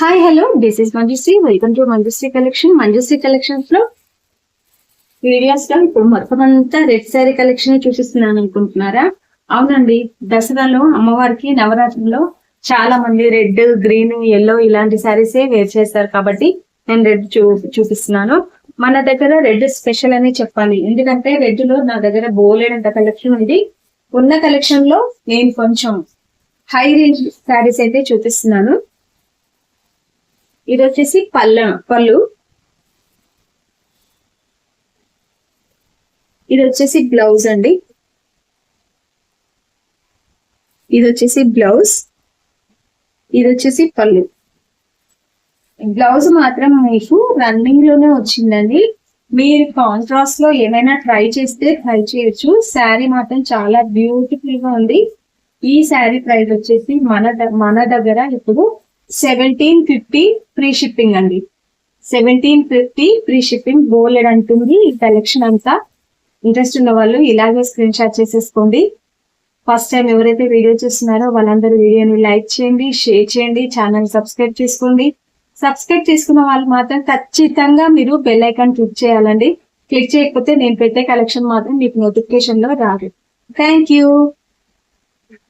Hi hello this is Manjushree welcome to Manjushree collection Manjushree కలెక్షన్స్లో వీడియోస్లో ఇప్పుడు మొత్తం అంతా రెడ్ శారీ కలెక్షన్ చూపిస్తున్నాను అనుకుంటున్నారా? అవునండి. దసరాలో అమ్మవారికి నవరాత్రిలో చాలా మంది రెడ్ గ్రీన్ ఎల్లో ఇలాంటి శారీసే వేర్ చేస్తారు కాబట్టి నేను రెడ్ చూ చూపిస్తున్నాను. మన దగ్గర రెడ్ స్పెషల్ అని చెప్పాలి. ఎందుకంటే రెడ్లో నా దగ్గర బోలేనంత కలెక్షన్ ఉంది. ఉన్న కలెక్షన్లో నేను కొంచెం హై రేంజ్ శారీస్ అయితే చూపిస్తున్నాను. ఇది వచ్చేసి పళ్ళ పళ్ళు. ఇది వచ్చేసి బ్లౌజ్ అండి. ఇది వచ్చేసి బ్లౌజ్. ఇది వచ్చేసి పళ్ళు. బ్లౌజ్ మాత్రం మీకు రన్నింగ్లోనే వచ్చిందండి. మీరు కాంట్రాస్ట్లో ఏమైనా ట్రై చేస్తే ట్రై చేయొచ్చు. శారీ మాత్రం చాలా బ్యూటిఫుల్గా ఉంది. ఈ శారీ ప్రైస్ వచ్చేసి మన ద- మన దగ్గర ఇప్పుడు సెవెంటీన్ ఫిఫ్టీ ఫ్రీ షిప్పింగ్ అండి. సెవెంటీన్ ఫిఫ్టీ ఫ్రీ షిప్పింగ్ బోలెడ్ అంటుంది. ఈ కలెక్షన్ అంతా ఇంట్రెస్ట్ ఉన్న వాళ్ళు ఇలాగే స్క్రీన్ షాట్ చేసేసుకోండి. ఫస్ట్ టైం ఎవరైతే వీడియో చూస్తున్నారో వాళ్ళందరూ వీడియోని లైక్ చేయండి షేర్ చేయండి ఛానల్ సబ్స్క్రైబ్ చేసుకోండి. సబ్స్క్రైబ్ చేసుకున్న వాళ్ళు మాత్రం ఖచ్చితంగా మీరు బెల్ ఐకాన్ క్లిక్ చేయాలండి. క్లిక్ చేయకపోతే నేను పెట్టే కలెక్షన్ మాత్రం మీకు నోటిఫికేషన్లో రాదు. Thank you.